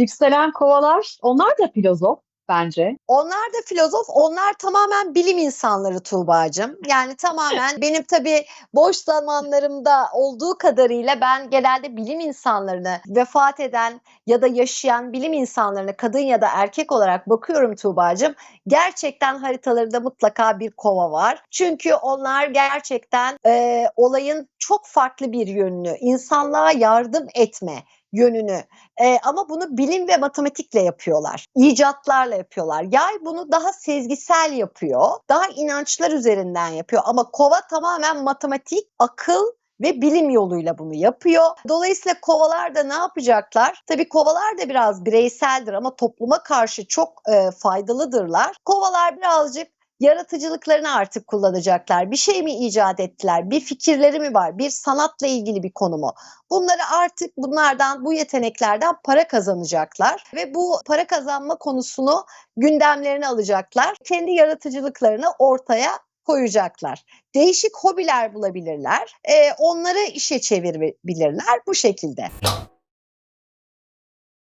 Yükselen kovalar, onlar da filozof bence. Onlar da filozof, onlar tamamen bilim insanları Tuğba'cığım. Yani tamamen benim tabii boş zamanlarımda olduğu kadarıyla ben genelde bilim insanlarını, vefat eden ya da yaşayan bilim insanlarını kadın ya da erkek olarak bakıyorum Tuğba'cığım. Gerçekten haritalarında mutlaka bir kova var. Çünkü onlar gerçekten e, olayın çok farklı bir yönünü, insanlığa yardım etme yönünü e, ama bunu bilim ve matematikle yapıyorlar. İcatlarla yapıyorlar. Yay bunu daha sezgisel yapıyor. Daha inançlar üzerinden yapıyor. Ama kova tamamen matematik, akıl ve bilim yoluyla bunu yapıyor. Dolayısıyla kovalar da ne yapacaklar? Tabii kovalar da biraz bireyseldir ama topluma karşı çok e, faydalıdırlar. Kovalar birazcık yaratıcılıklarını artık kullanacaklar. Bir şey mi icat ettiler? Bir fikirleri mi var? Bir sanatla ilgili bir konu mu? Bunları artık bunlardan, bu yeteneklerden para kazanacaklar ve bu para kazanma konusunu gündemlerine alacaklar. Kendi yaratıcılıklarını ortaya koyacaklar. Değişik hobiler bulabilirler. Ee, onları işe çevirebilirler bu şekilde.